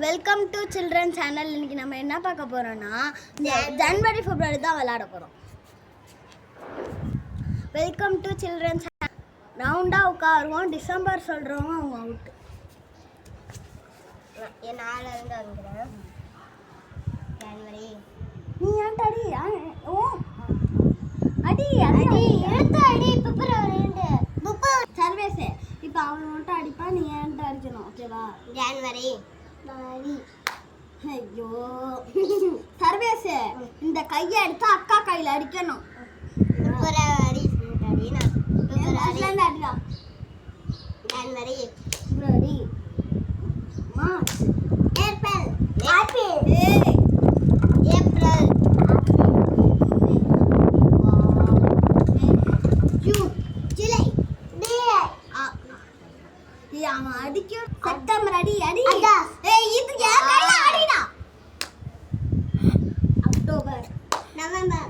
Welcome to children channel இன்னைக்கு நம்ம என்ன பார்க்க இந்த ஜனவரி பிப்ரவரி தான் விளையாட போறோம். வெல்கம் டு சில்ட்ரன் ரவுண்டாக உட்காருவோம் டிசம்பர் சொல்கிறவங்க அவங்க அவுட்டு என் நாலு இருந்து வந்துக்கிறேன் ஜனவரி நீ ஏன்டா அடி? ஓ. அடி அடி. எடுத்து அடி பிப்ரவரி சர்வேஸே இப்போ அவன் மட்டும் அடிப்பா நீ ஏன்டா அடிக்கணும்? ஓகேவா ஜனவரி சரி. ஐயோ. சர்வேஸு இந்த கையை எடுத்து அக்கா கையில் அடிக்கணும். பிப்ரவரி அடி நான் பிப்ரவரி அதுலேருந்து அடிடா January February March April apple ஏய் ஏப்ரல் ஜூன் ஜூலை மே ஆ- ஏய், அவன் அடிக்க செப்டம்பர் அடி அடி. ஆகஸ்ட். ஏய் இது ஏன் கையில அடிடா அக்டோபர் நவம்பர்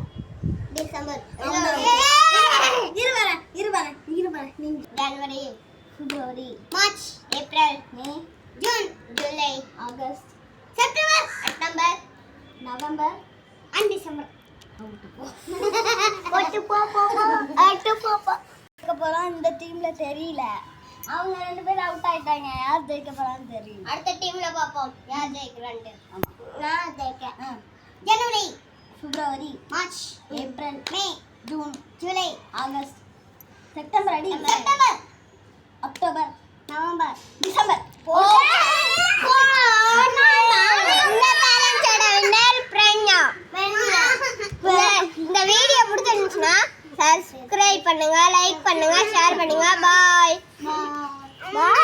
டிசம்பர். நீங்க. January February. March April May. June July August September. October November. And December. ஒட்டு போ. போ போ ஒட்டு போ போ. ஜெயிக்க போறான் இந்த டீம்ல தெரியல. அவங்க ரெண்டு பேரும் ஆயிட்டாங்க யார் ஜெயிக்க போறான்னு தெரியல. அடுத்த டீம்ல பாப்போம் யார் ஜெயிக்கிறான்ட்டு ஆமா. நான் ஜெயிக்கிறேன். January. February. March. April. May. June. July. August. September அடி. செப்டம்பர். அக்டோபர். நவம்பர். டிசம்பர். இந்த வீடியோ பிடிச்சிருந்துச்சுன்னா சப்ஸ்கிரைப் பண்ணுங்க லைக் பண்ணுங்க ஷேர் பண்ணுங்க. பாய் பாய் பாய்